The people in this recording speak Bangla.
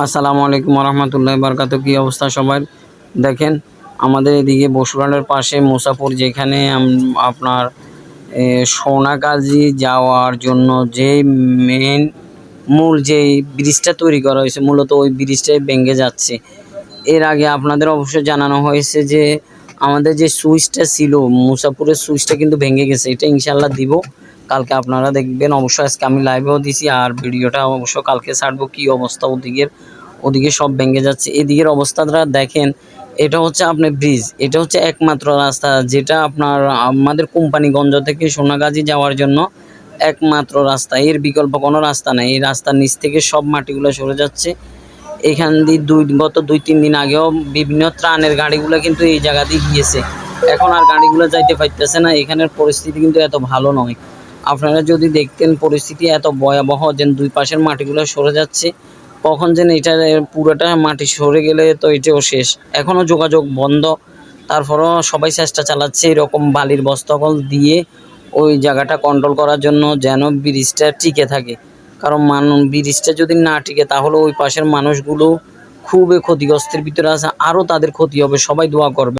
আসসালামু আলাইকুম রহমতুল্লাহ বারকাত কী অবস্থা সবাই দেখেন, আমাদের এদিকে বসুরহাটের পাশে মুসাপুর যেখানে আপনার সোনাগাজী যাওয়ার জন্য যে মেন মূল যেই ব্রিজটা তৈরি করা হয়েছে, মূলত ওই ব্রিজটাই ভেঙে যাচ্ছে। এর আগে আপনাদের অবশ্যই জানানো হয়েছে যে, আমাদের যে সুইচটা ছিল মুসাপুরের সুইচটা কিন্তু ভেঙে গেছে, এটা ইনশাল্লাহ দিব। কালকে আপনারা দেখবেন অবশ্যই আজকে আমি লাইভেও দিছি আর ভিডিওটা অবশ্য কালকে ছাড়বো, কী অবস্থা ওদিকের? ওদিকে সব ভেঙে যাচ্ছে। এদিকের অবস্থাটা দেখেন, এটা হচ্ছে আপনার ব্রিজ এটা হচ্ছে একমাত্র রাস্তা যেটা আপনার আমাদের কোম্পানিগঞ্জ থেকে সোনাগাজী যাওয়ার জন্য একমাত্র রাস্তা। এর বিকল্প কোনো রাস্তা নেই। এই রাস্তার নিচ থেকে সব মাটিগুলো সরে যাচ্ছে। এখান দিয়ে দুই, গত দুই, তিন দিন আগেও বিভিন্ন ত্রাণের গাড়িগুলো কিন্তু এই জায়গা দিয়ে গিয়েছে। এখন আর গাড়িগুলো যাইতে পারতেছে না। এখানের পরিস্থিতি কিন্তু এত ভালো নয়। আপনারা যদি দেখতেন পরিস্থিতি এত ভয়াবহ যেন দুই পাশের মাটিগুলো সরে যাচ্ছে, কখন যেন এটা পুরোটা মাটি সরে গেলে তো এটাও শেষ। এখনও যোগাযোগ বন্ধ, তারপরও সবাই চেষ্টা চালাচ্ছে এরকম বালির বস্তাকল দিয়ে ওই জায়গাটা কন্ট্রোল করার জন্য যেন ব্রিজটা টিকে থাকে। কারণ মান, ব্রিজটা যদি না টিকে, তাহলে ওই পাশের মানুষগুলো খুবই ক্ষতিগ্রস্তের ভিতরে আছে, আরও তাদের ক্ষতি হবে, সবাই দোয়া করবে।